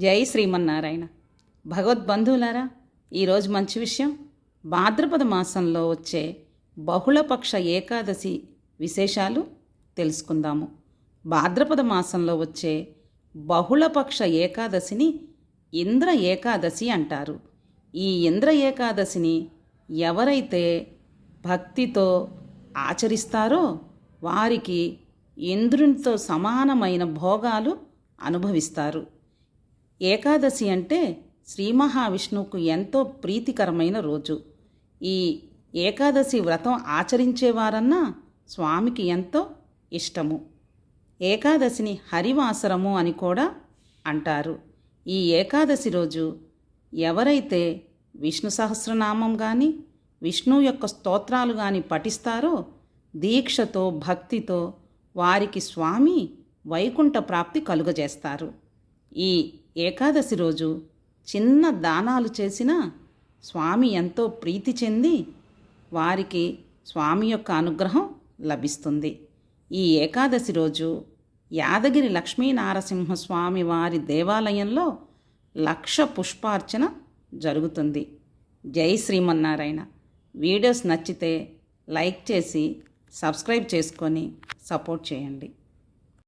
జై శ్రీమన్నారాయణ. భగవద్బంధువులారా ఈరోజు మంచి విషయం. భాద్రపద మాసంలో వచ్చే బహుళపక్ష ఏకాదశి విశేషాలు తెలుసుకుందాము. భాద్రపద మాసంలో వచ్చే బహుళపక్ష ఏకాదశిని ఇంద్ర ఏకాదశి అంటారు. ఈ ఇంద్ర ఏకాదశిని ఎవరైతే భక్తితో ఆచరిస్తారో వారికి ఇంద్రునితో సమానమైన భోగాలు అనుభవిస్తారు. ఏకాదశి అంటే శ్రీ మహావిష్ణువుకు ఎంతో ప్రీతికరమైన రోజు. ఈ ఏకాదశి వ్రతం ఆచరించేవారన్నా స్వామికి ఎంతో ఇష్టము. ఏకాదశిని హరివాసరము అని కూడా అంటారు. ఈ ఏకాదశి రోజు ఎవరైతే విష్ణు సహస్రనామం కానీ విష్ణువు యొక్క స్తోత్రాలు కానీ పఠిస్తారో దీక్షతో భక్తితో వారికి స్వామి వైకుంఠ ప్రాప్తి కలుగజేస్తారు. ఈ ఏకాదశి రోజు చిన్న దానాలు చేసినా స్వామి ఎంతో ప్రీతి చెంది వారికి స్వామి యొక్క అనుగ్రహం లభిస్తుంది. ఈ ఏకాదశి రోజు యాదగిరి లక్ష్మీనారసింహస్వామి వారి దేవాలయంలో లక్ష పుష్పార్చన జరుగుతుంది. జై శ్రీమన్నారాయణ. వీడియోస్ నచ్చితే లైక్ చేసి సబ్స్క్రైబ్ చేసుకొని సపోర్ట్ చేయండి.